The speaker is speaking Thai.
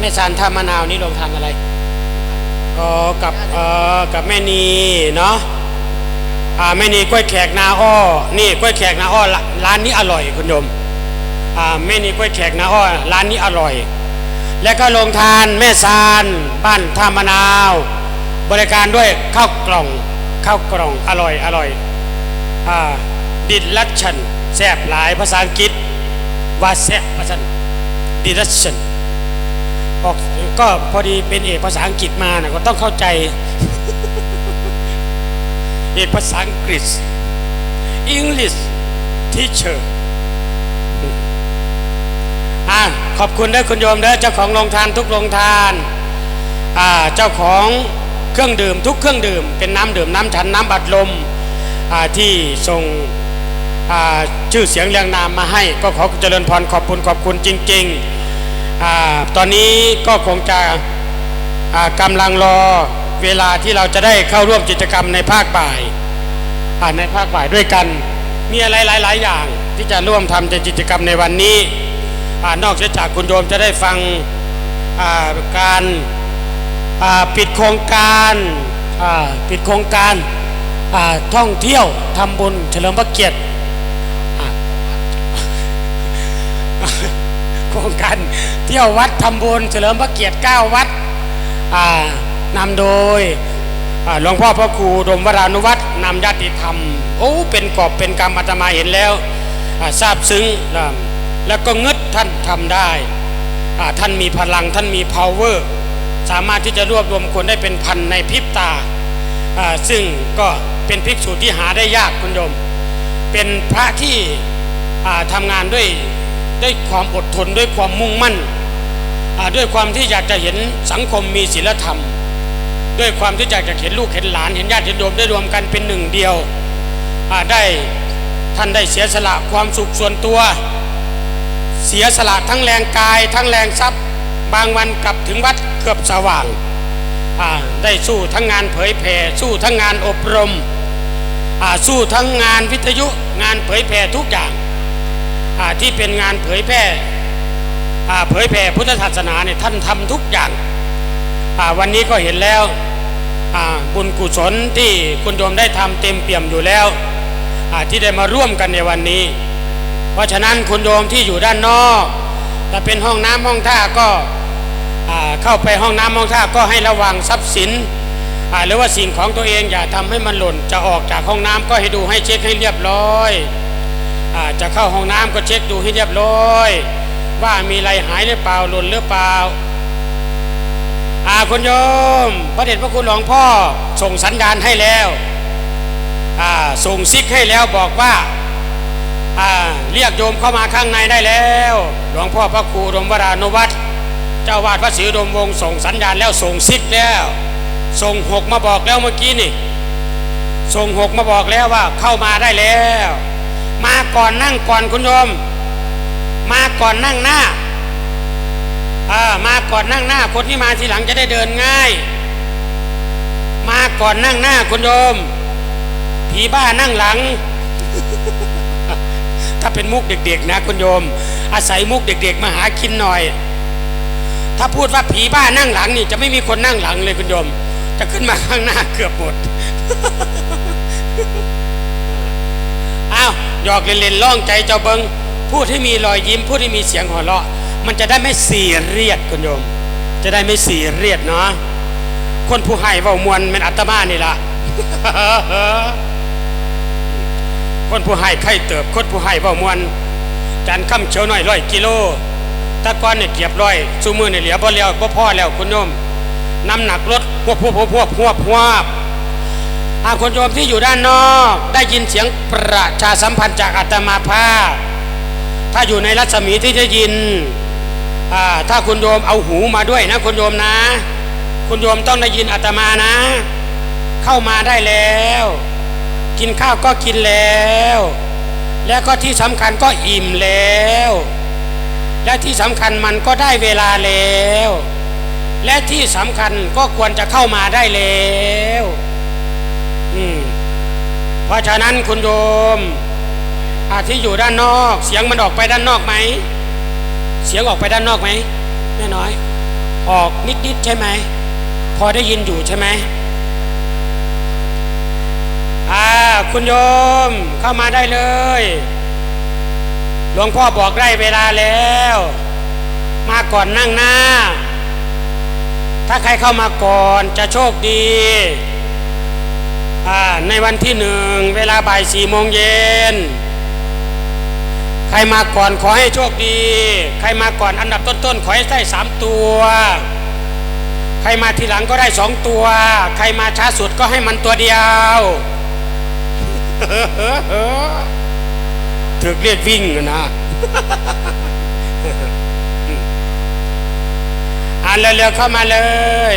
แม่ซานท่ามะนาวนี่ลงทานอะไรอ๋อกับเอ่อกับแม่นีเนาะอ่าแม่นีกล้วยแขกนาอ้อนี่กล้วยแขกนาอ้อร้านนี้อร่อยคุณโยมอ่าแม่นีกล้วยแขกนาอ้อร้านนี้อร่อย แล้วก็ลงทานแม่ซานบ้านท่ามะนาว บริการด้วยข้าวกล่องข้าวกล่องอร่อยอร่อยอ่าดิลัชชันแซ่บหลายภาษาอังกฤษว่าแซ่บภาษาดิลัชชัน ออกก็พอดีเป็นเอกภาษาอังกฤษมานะก็ต้องเข้าใจ เอกภาษาอังกฤษ English teacher อ่าขอบคุณด้อคุณโยมเด้อเจ้าของโรงทานทุกโรงทานอ่าเจ้าของเครื่องดื่มทุกเครื่องดื่มเป็นน้ำดื่มน้ำฉันน้ำบัดลมอ่าที่ส่งอ่าชื่อเสียงเรียงนามมาให้ ก็ขอเจริญพรขอบคุณขอบคุณจริง ๆ ตอนนี้ก็คงจะกำลังรอเวลาที่เราจะได้เข้าร่วมกิจกรรมในภาคบ่ายาในภาคบ่ายด้วยกัน มีอะไรหลาย ๆ อย่างที่จะร่วมทำในกิจกรรมในวันนี้อนอกจากคุณโยมจะได้ฟังาการาปิดโครงการาปิดโครงการาท่องเที่ยวทำบุญเฉลิมพระเกียรติอ่า คงการเที่ยววัดทำบุญเฉลิมพระเกียรติ9วัดอ่านำโดยหลวงพ่อพระครูดมวรานุวัฒน์นำญาติธรรม โอ้เป็นกอบเป็นกรรมอาตมาเห็นแล้วทราบซึ้งแล้วก็งึดท่านทำได้ท่านมีพลังท่านมี power สามารถที่จะรวบรวมคนได้เป็นพันในพริบตา ซึ่งก็เป็นภิกษุที่หาได้ยากคุณโยม เป็นพระที่ทำงานด้วย ด้วยความอดทนด้วยความมุ่งมั่นด้วยความที่อยากจะเห็นสังคมมีศีลธรรม ด้วยความที่อยากจะเห็นลูกเห็นหลานเห็นญาติเห็นโยมได้รวมกันเป็นหนึ่งเดียวได้ท่านได้เสียสละความสุขส่วนตัว เสียสละทั้งแรงกาย ทั้งแรงทรัพย์ บางวันกลับถึงวัดเกือบสว่างได้สู้ทั้งงานเผยแผ่สู้ทั้งงานอบรมสู้ทั้งงานวิทยุงานเผยแผ่ทุกอย่าง ที่เป็นงานเผยแผ่อ่เผยแผ่พุทธศาสนาเนี่ยท่านทำทุกอย่างวันนี้ก็เห็นแล้วบุญกุศลที่คุณโยมได้ทำเต็มเปี่ยมอยู่แล้วที่ได้มาร่วมกันในวันนี้ เพราะฉะนั้นคุณโยมที่อยู่ด้านนอกถ้าเป็นห้องน้ำห้องท่าก็เข้าไปห้องน้ำห้องท่าก็ให้ระวังทรัพย์สินหรือว่าสิ่งของตัวเองอย่าทำให้มันหล่นจะออกจากห้องน้ำก็ให้ดูให้เช็คให้เรียบร้อย จะเข้าห้องน้ำก็เช็คดูให้เรียบร้อย ว่ามีอะไรหายหรือเปล่าหล่นหรือเปล่าอาคุณโยม พระเดชพระคุณหลวงพ่อส่งสัญญาณให้แล้วส่งซิกให้แล้วบอกว่าาเรียกโยมเข้ามาข้างในได้แล้ว หลวงพ่อพระครูรมวรานุวัตรเจ้าวาดพระศรีดมวงส่งสัญญาณแล้วส่งซิกแล้วส่งหกมาบอกแล้วเมื่อกี้นี่ส่งหกมาบอกแล้วว่าเข้ามาได้แล้ว มาก่อนนั่งก่อนคุณโยม มาก่อนนั่งหน้าอ่ามาก่อนนั่งหน้า คนที่มาทีหลังจะได้เดินง่าย มาก่อนนั่งหน้าคุณโยมผีบ้านั่งหลัง ถ้าเป็นมุกเด็กๆนะคุณโยม อาศัยมุกเด็ก ๆ มาหากินหน่อย ถ้าพูดว่าผีบ้านั่งหลังนี่จะไม่มีคนนั่งหลังเลยคุณโยม จะขึ้นมาข้างหน้าเกือบหมด หยอกเล่นๆล่องใจเจ้าเบิงพูดให้มีรอยยิ้มพูดให้มีเสียงหัวเราะ มันจะได้ไม่เสียเรียดคุณโยม จะได้ไม่เสียเรียดเนาะคนผู้ให้เว้ามวลเป็นอัตมานี่ละคนผู้ให้ไข่เติบคนผู้ให้เว้ามวลจานค่ำเชียวหน่อยร้อยกิโลตะก้อนเนี่ยเกียบร้อยซูมือเนี่ยเหลือบ่แล้วบ่พอแล้วคุณโยมน้ำหนักลดพวพวบพวบพวบพวบพวบ อาคุณโยมที่อยู่ด้านนอก ได้ยินเสียงประชาสัมพันธ์จากอาตมาภาพ ถ้าอยู่ในรัศมีที่จะยิน ถ้าคุณโยมเอาหูมาด้วยนะคุณโยมนะ คุณโยมต้องได้ยินอาตมานะ เข้ามาได้แล้ว กินข้าวก็กินแล้ว แล้วก็ที่สำคัญก็อิ่มแล้ว และที่สำคัญมันก็ได้เวลาแล้ว และที่สำคัญก็ควรจะเข้ามาได้แล้ว เพราะฉะนั้นคุณโยมอาที่อยู่ด้านนอก เสียงมันออกไปด้านนอกไหม เสียงออกไปด้านนอกไหมแม่น้อย ออกนิดๆใช่ไหม พอได้ยินอยู่ใช่ไหมอ่าคุณโยมเข้ามาได้เลย หลวงพ่อบอกได้เวลาแล้ว มาก่อนนั่งหน้า ถ้าใครเข้ามาก่อนจะโชคดี ในวันที่หนึ่งเวลาบ่ายสี่โมงเย็น ใครมาก่อนขอให้โชคดี ใครมาก่อนอันดับต้นๆขอให้ได้สามตัว ใครมาทีหลังก็ได้สองตัว ใครมาช้าสุดก็ให้มันตัวเดียวถึกเรียกวิ่งนะอ่านเร็วๆเข้ามาเลย